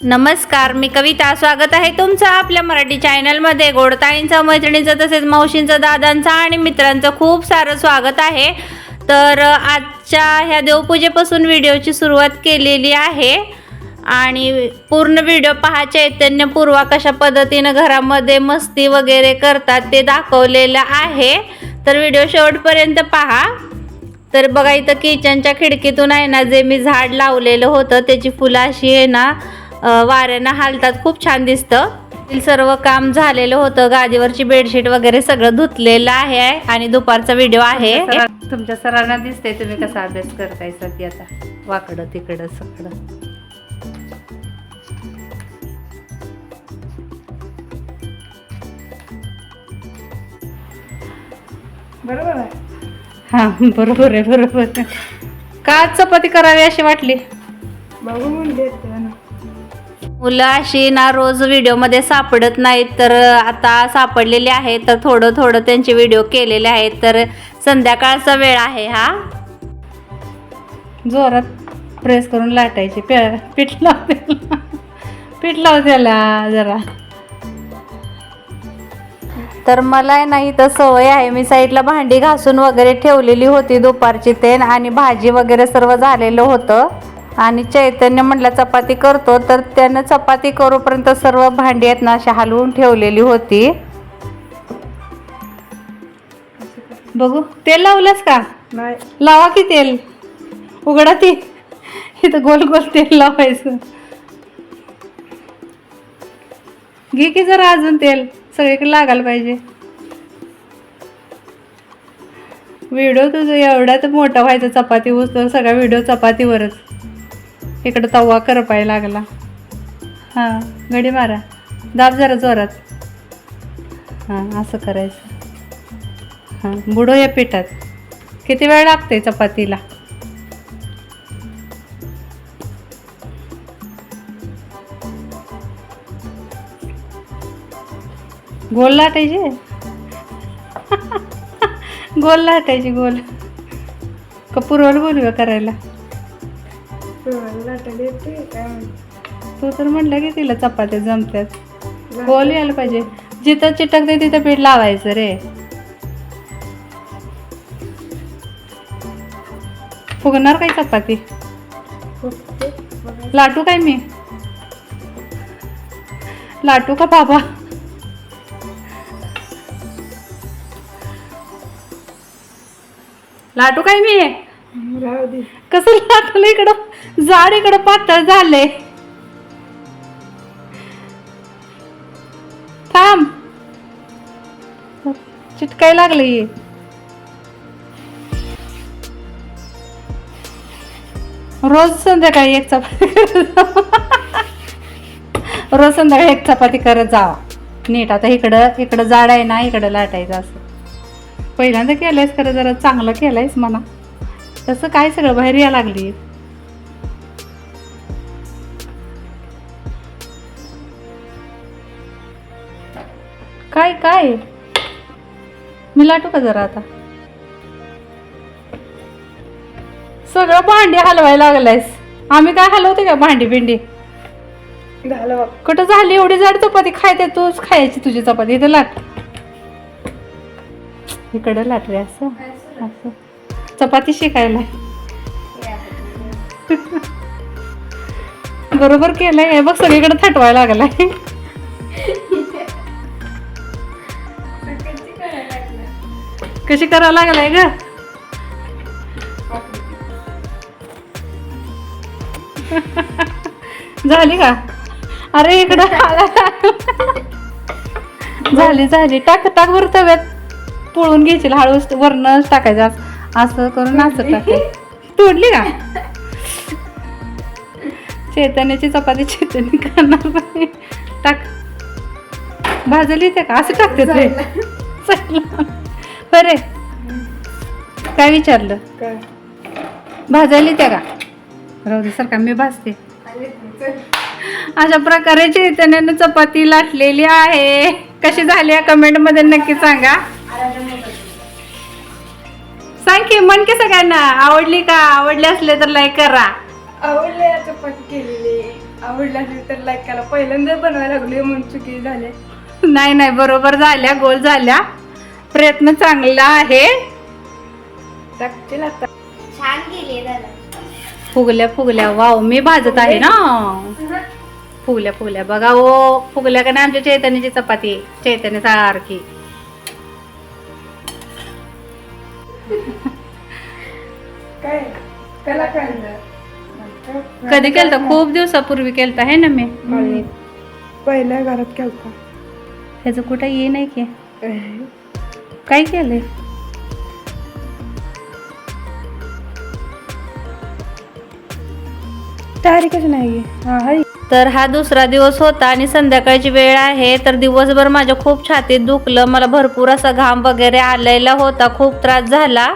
नमस्कार मी कविता. स्वागत आहे तुमचं आपल्या मराठी चॅनलमध्ये. गोडताईंचं मैत्रिणीचं तसेच मावशींचं दादांचं आणि मित्रांचं खूप सारं स्वागत आहे. तर आजच्या ह्या देवपूजेपासून व्हिडिओची सुरुवात केलेली आहे. आणि पूर्ण व्हिडिओ पहा चैतन्यपूर्वा कशा पद्धतीनं घरामध्ये मस्ती वगैरे करतात ते दाखवलेलं आहे. तर व्हिडिओ शेवटपर्यंत पहा. तर बघा इथं किचनच्या खिडकीतून आहे ना जे मी झाड लावलेलं होतं त्याची फुलं अशी आहे ना वाऱ्यानं हालतात. खूप छान दिसतं. ते सर्व काम झालेलं होतं. गादीवरची बेडशीट वगैरे सगळं धुतलेलं आहे. आणि दुपारचा व्हिडिओ आहे. तुमच्या सरांना दिसते तुम्ही कसा अभ्यास करताय सध्या आता. वाकडं तिकडं सगळं. बरोबर आहे? हा बरोबर आहे बरोबर का आज चपाती करावी अशी वाटली? बघू म्हणले ना मुलं अशी ना रोज व्हिडिओमध्ये सापडत नाहीत तर आता सापडलेले आहेत तर थोडं थोडं त्यांचे व्हिडिओ केलेले आहेत तर संध्याकाळचा वेळ आहे हा. जोरात प्रेस करून लाटायचे पे पीठ लावते पीठ लाव त्याला जरा. तर मला आहे नाही तर सवय आहे मी साईडला भांडी घासून वगैरे ठेवलेली होती दुपारची तेन आणि भाजी वगैरे सर्व झालेलं होतं. आणि चैतन्य म्हटलं चपाती करतो. तर त्यानं चपाती करूपर्यंत सर्व भांडी आहेत ना अशी हलवून ठेवलेली होती. बघू तेल लावलंस का? नाही. लावा की तेल? उघडा ती. इथं गोल गोल तेल लावायचं. घे की जरा अजून तेल. सगळीकडे लागायला पाहिजे. व्हिडिओ तुझं एवढा तर मोठा व्हायचा चपाती उचतर सगळा व्हिडिओ चपातीवरच. इकडं तवा करपाय लागला. हां गडी मारा. दाब जरा जोरात. हां असं करायचं. हां बुडो या पिठात. किती वेळ लागते चपातीला? गोल लाटायचे? गोल लाटायची गोल. का बोलूया करायला? तू तर म्हटलं की तिला चपात्या जमतात गोल यायला पाहिजे. जिथं चिटकते तिथं पीठ लावायचं रे. फुगणार काही चपाती. लाटू काय मी? लाटू का बाबा? लाटू काय मी? राहू दे. कसं लाटलं इकडं? जाड इकडं पातळ झाले थांब. चिटकाय लागले. रोज संध्याकाळी एक चपाती रोज संध्याकाळी एक चपाती करत जावा नीट आता इकडं इकडं जाड आहे ना इकडं लाटायचं असं. पहिल्यांदा केलंयस खरं जरा चांगलं केलंयस म्हणा. तसं काय सगळं बाहेर या लागली. काय काय? मी लाटू का जरा आता? सगळं भांडी हलवायला लागलायस. आम्ही काय हलवते का भांडी बिंडी? झालं कुठं झाली एवढी जाड चपाती? खायते तूच खायची तुझी चपाती. इथं लाट. इकडं लाट रे असं असं. चपाती शिकायला. बरोबर केलंय. हे बघ सगळीकडे थटवायला लागलाय. कशी करायला लागलाय ग? झाली का? अरे इकडं. झाली झाली. टाक टाक बरं तव्यात. पोळून घ्यायची हळूच वरणच टाकायचं असं- करून असं टाकायचं तोडली का? चैतन्याची चपाती चैतन्य करणार नाही. टाक. भाजली ते का? असं टाकते ते. बरे. काय विचारलं? काय? भाजायली त्या का? राहू दे सर का मी भाजते. अशा प्रकारे चैतन्यानं चपाती लाटलेली आहे. कशी झाली आहे कमेंटमध्ये नक्की सांगा. की म्हण की सगळ्यांना. आवडली का? आवडली असले तर लाईक करा. आवडले चपाती केलेली. आवडला असेल तर लाईक करा. पहिल्यांदा बनवायला लागली म्हणून चुकी झाले. नाही नाही. बरोबर झाल्या. गोल झाल्या. प्रयत्न चांगला आहे. टाकतील आता. छान केली फुगल्या फुगल्या. वाव मी भाजत आहे ना? फुगल्या फुगल्या. बघा ओ फुगल्या का नाही आमच्या चैतन्याची चपाती? चैतन्य सारखी. काय? त्याला काय कधी केलता? खूप दिवसापूर्वी केलता आहे ना मी? मी पहिल्या घरात केलता. ह्याचं कुठं ये नाही की. काय केलंय? तारीखच नाही हा हाय. तर हा दुसरा दिवस होता आणि संध्याकाळची वेळ आहे. तर दिवसभर माझ्या खूप छातीत दुखलं. मला भरपूर असा घाम वगैरे आलेला होता. खूप त्रास झाला.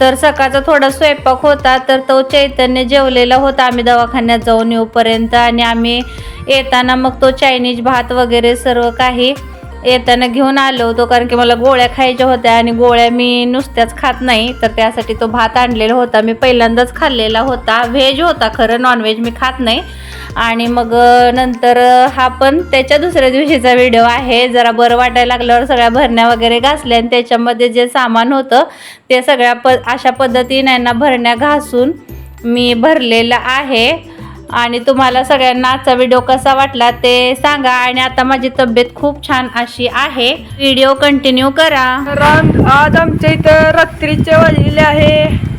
तर सकाळचा थोडा स्वयंपाक होता. तर तो चैतन्य जेवलेला होता. आम्ही दवाखान्यात जाऊन येऊपर्यंत आणि आम्ही येताना मग तो चायनीज भात वगैरे सर्व काही येताना घेऊन आलो होतो. कारण की मला गोळ्या खायच्या होत्या आणि गोळ्या मी नुसत्याच खात नाही. तर त्यासाठी तो भात आणलेला होता. मी पहिल्यांदाच खाल्लेला होता. व्हेज होता खरं. नॉनव्हेज मी खात नाही. आणि मग नंतर हा पण त्याच्या दुसऱ्या दिवशीचा व्हिडिओ आहे. जरा बरं वाटायला लागल्यावर सगळ्या भरण्या वगैरे घासल्या आणि त्याच्यामध्ये जे सामान होतं ते सगळ्या प अशा पद्धतीने यांना भरण्या घासून मी भरलेलं आहे. आणि तुम्हाला सगळ्यांना आजचा व्हिडिओ कसा वाटला ते सांगा आणि आता माझी तब्येत खूप छान अशी आहे. व्हिडिओ कंटिन्यू करा. आज आमच्या इथं रात्रीचे वाजलेले आहे.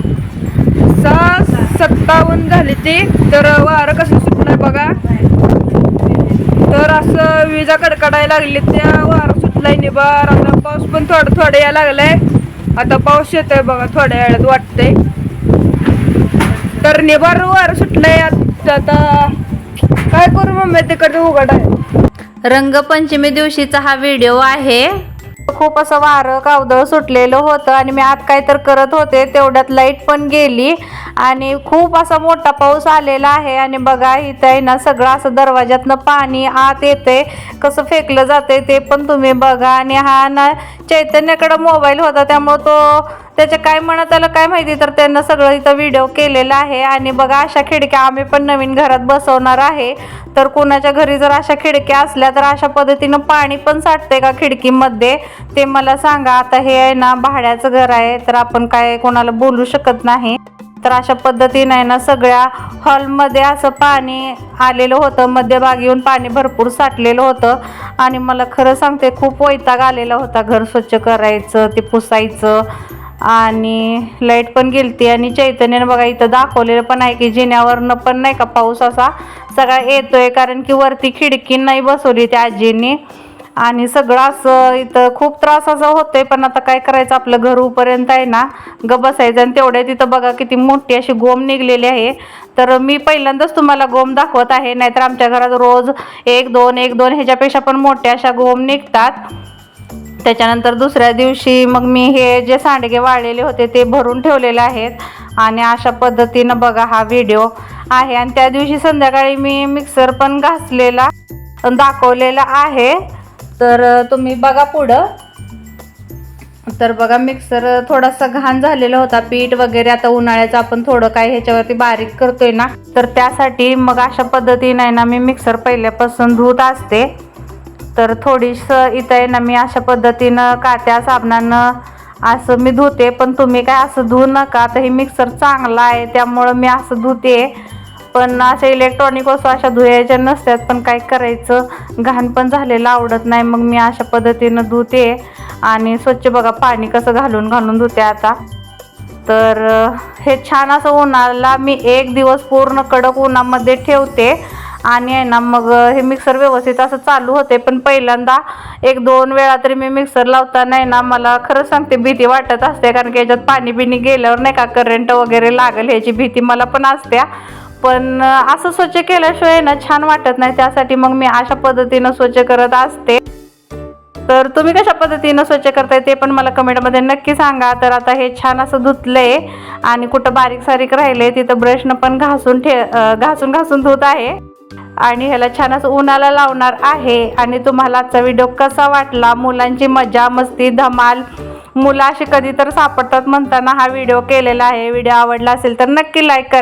सहा सत्तावन्न झाली ती तर वारं कसं नाही बघा. तर असं विजा कडकडायला लागली त्या वारं सुटलाय निभार आता पाऊस पण थोडं थोडं यायला लागलाय. आता पाऊस येतोय बघा थोड्या वेळात वाटतंय. तर निबार वारं सुटलंय आता काय करू मम्मी तिकडे उघड आहे. रंगपंचमी दिवशीचा हा व्हिडिओ आहे. खूप असं वारं कावदळ सुटलेलं होतं आणि मी आत काय तर करत होते तेवढ्यात लाइट पण गेली आणि खूप असा मोठा पाऊस आलेला आहे आणि बघा इथं आहे ना सगळं असं दरवाज्यातनं पाणी आत येते कसं फेकलं जाते ते पण तुम्ही बघा. आणि हा ना चैतन्याकडं मोबाईल होता त्यामुळं तो त्याचे काय म्हणत आलं काय माहिती तर त्यांना सगळं इथं व्हिडिओ केलेला आहे. आणि बघा अशा खिडक्या आम्ही पण नवीन घरात बसवणार आहे. तर कुणाच्या घरी जर अशा खिडक्या असल्या तर अशा पद्धतीनं पाणी पण साठते का खिडकीमध्ये? ते मला सांगा. आता हे आहे ना भाड्याचं घर आहे तर आपण काय कोणाला बोलू शकत नाही. तर अशा पद्धतीने आहे ना सगळ्या हॉलमध्ये असं पाणी आलेलं होतं. मध्यभागी येऊन पाणी भरपूर साठलेलं होतं. आणि मला खरं सांगते खूप वैताग आलेला होता घर स्वच्छ करायचं ते पुसायचं. आणि लाइट पण गेलती आणि चैतन्यानं बघा इथं दाखवलेलं पण आहे की जिन्यावरनं पण नाही का पाऊस असा सगळा येतोय कारण की वरती खिडकी नाही बसवली त्या आजींनी. आणि सगळं असं इथं खूप त्रास असं होतोय पण आता काय करायचं आपलं घर उपर्यंत आहे ना ग बसायचं. आणि तेवढ्या तिथं बघा किती मोठी अशी गोम निघलेली आहे. तर मी पहिल्यांदाच तुम्हाला गोम दाखवत आहे नाहीतर आमच्या घरात रोज एक दोन एक दोन ह्याच्यापेक्षा पण मोठ्या अशा गोम निघतात. त्याच्यानंतर दुसऱ्या दिवशी मग मी हे जे सांडगे वाळलेले होते ते भरून ठेवलेले आहेत. आणि अशा पद्धतीनं बघा हा व्हिडिओ आहे. आणि त्या दिवशी संध्याकाळी मी मिक्सर पण घासलेला दाखवलेला आहे. तर तुम्ही बघा पुढं. तर बघा मिक्सर थोडासा घाण झालेला होता. पीठ वगैरे आता उन्हाळ्याचं आपण थोडं काय ह्याच्यावरती बारीक करतोय ना. तर त्यासाठी मग अशा पद्धतीने आहे ना मी मिक्सर पहिल्यापासून धुत असते. तर थोडीसं इथं आहे ना मी अशा पद्धतीनं कात्या साबणानं असं मी धुते पण तुम्ही काय असं धुवू नका. तर हे मिक्सर चांगला आहे त्यामुळं मी असं धुते. पण अशा इलेक्ट्रॉनिक वस्तू अशा धुयाच्या नसतात पण काय करायचं? घाण पण झालेलं आवडत नाही मग मी अशा पद्धतीनं धुते. आणि स्वच्छ बघा पाणी कसं घालून घालून धुते आता. तर हे छान असं उन्हाला मी एक दिवस पूर्ण कडक उन्हामध्ये ठेवते. आणि आहे ना मग हे मिक्सर व्यवस्थित असं चालू होते. पण पहिल्यांदा एक दोन वेळा तरी मी मिक्सर लावताना आहे ना मला खरंच सांगते भीती वाटत असते. कारण की याच्यात पाणी बिणी गेल्यावर नाही का करंट वगैरे लागेल ह्याची भीती मला पण असते पण असं स्वच्छ केल्याशिवाय ना छान वाटत नाही. त्यासाठी मग मी अशा पद्धतीनं स्वच्छ करत असते. तर तुम्ही कशा पद्धतीनं स्वच्छ करताय ते पण मला कमेंटमध्ये नक्की सांगा. तर आता हे छान असं धुतलंय आणि कुठं बारीक सारीक राहिले तिथं ब्रशनं पण घासून ठे घासून घासून धुत आहे. आणि ह्याला छान असं उन्हाला लावणार आहे. आणि तुम्हाला आजचा व्हिडिओ कसा वाटला? मुलांची मजा मस्ती धमाल. मुलं अशी कधी तर सापडतात म्हणताना हा व्हिडिओ केलेला आहे. व्हिडिओ आवडला असेल तर नक्की लाईक कर